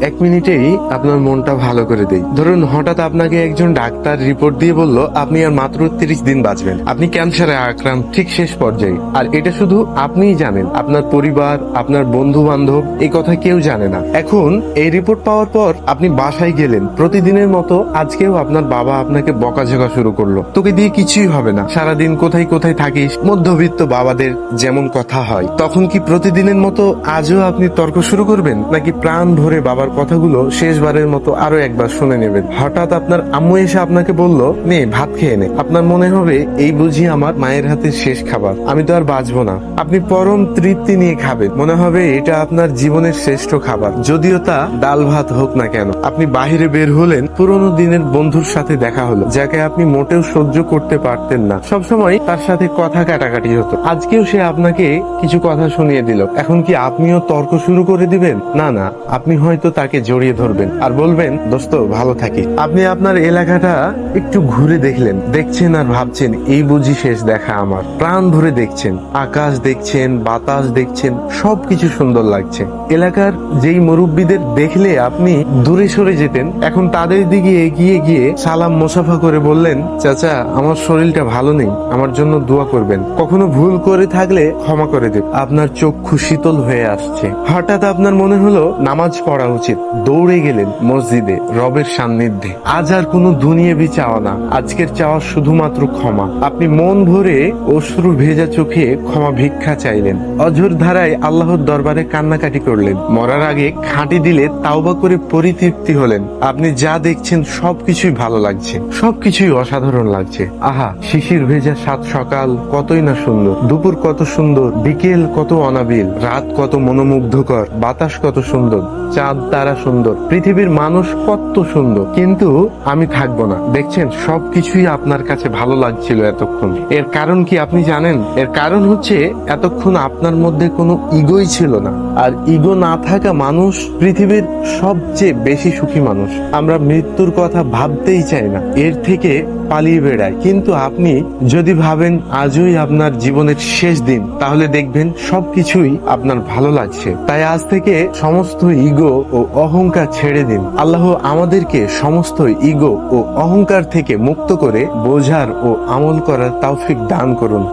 এক মিনিটেই আপনার মনটা ভালো করে দেই। ধরুন, হঠাৎ আপনাকে একজন ডাক্তার রিপোর্ট দিয়ে বলল, আপনি আর মাত্র তিরিশ দিন বাঁচবেন। আপনি ক্যান্সারে আক্রান্ত ঠিক শেষ পর্যায়ে। আর এটা শুধু আপনিই জানেন। আপনার পরিবার, আপনার বন্ধু বান্ধব এই কথা কেউ জানে না। এখন, এই রিপোর্ট পাওয়ার পর আপনি বাসায় গেলেন। প্রতিদিনের মতো আজকেও আপনার বাবা আপনাকে বকাঝকা শুরু করল। তোকে দিয়ে কিছুই হবে না। সারাদিন কোথায় কোথায় থাকিস? মধ্যবিত্ত বাবাদের যেমন কথা হয়, তখন কি প্রতিদিনের মতো আজও আপনি তর্ক শুরু করবেন? নাকি প্রাণ ভরে বাবার কথাগুলো শেষবারের মতো আরও একবার শুনে নেবেন। হঠাৎ আপনার আম্মু এসে আপনাকে বলল, নে, ভাত খেয়ে নে। আপনার মনে হবে, এই বুঝি আমার মায়ের হাতের শেষ খাবার। আমি তো আর বাঁচবো না। আপনি পরম তৃপ্তি নিয়ে খাবেন। মনে হবে এটা আপনার জীবনের শ্রেষ্ঠ খাবার। যদিও তা ডাল ভাত হোক না কেন, আপনি বাহিরে বের হলেন, পুরনো দিনের বন্ধুর সাথে দেখা হলো, যাকে আপনি মোটেও সহ্য করতে পারতেন না। সবসময় তার সাথে কথা কাটাকাটি হতো। আজকেও সে আপনাকে কিছু কথা শুনিয়ে দিল। এখন কি আপনিও তর্ক শুরু করে দিবেন? না না, আপনি হয়তো তাকে জড়িয়ে ধরবেন। আর বলবেন, দোস্ত, ভালো থাকি। আপনি আপনার এলাকাটা একটু ঘুরে দেখলেন। দেখছেন আর ভাবছেন, এই বুঝি শেষ দেখা আমার। প্রাণ ভরে দেখছেন, আকাশ দেখছেন, বাতাস দেখছেন, সবকিছু সুন্দর লাগছে। এলাকার যেই মুরব্বীদের দেখলে আপনি দূরে সরে যেতেন, এখন তাদের দিকে এগিয়ে গিয়ে সালাম মোসাফা করে বললেন, চাচা, আমার শরীরটা ভালো নেই, আমার জন্য দোয়া করবেন। কখনো ভুল করে থাকলে ক্ষমা করে দেব। আপনার চক্ষু শীতল হয়ে আসছে। হঠাৎ আপনার মনে হলো, নামাজ পড়া উচিত। দৌড়ে গেলেন মসজিদে রবের সান্নিধ্যে। আজ আর কোনো দুনিয়াবি চাওয়া না। আজকের চাওয়া শুধুমাত্র ক্ষমা। আপনি মন ভরে অশ্রু ভেজা চোখে ক্ষমা ভিক্ষা চাইলেন। অঝোর ধারায় আল্লাহর দরবারে কান্নাকাটি করলেন। মরার আগে খাঁটি দিলে তাওবা করে পরিতৃপ্তি হলেন। আপনি যা দেখছেন সবকিছুই ভালো লাগছে। সবকিছুই অসাধারণ লাগছে। আহা, শিশির ভেজা সাত সকাল কতই না সুন্দর। দুপুর কত সুন্দর, বিকেল কত অনাবিল, রাত কত মনোমুগ্ধকর, বাতাস কত সুন্দর। চাঁদ তারা সুন্দর। পৃথিবীর মানুষ কত সুন্দর। কিন্তু আমি থাকব না। দেখছেন, সবকিছুই আপনার কাছে ভালো লাগছিল এতক্ষণ। এর কারণ কি আপনি জানেন? এর কারণ হচ্ছে, এতক্ষণ আপনার মধ্যে কোনো ইগোই ছিল না। আর ইগো না থাকা মানুষ পৃথিবীর সবচেয়ে বেশি সুখী মানুষ। আমরা মৃত্যুর কথা ভাবতেই চাই না। এর থেকে পালিয়ে বেড়ায়। কিন্তু আপনি যদি ভাবেন আজই আপনার জীবনের শেষ দিন, তাহলে দেখবেন সবকিছুই আপনার ভালো লাগছে। তাই আজ থেকে সমস্ত ইগো ও অহংকার ছেড়ে দিন। আল্লাহ আমাদেরকে সমস্ত ইগো ও অহংকার থেকে মুক্ত করে বোঝার ও আমল করার তৌফিক দান করুন।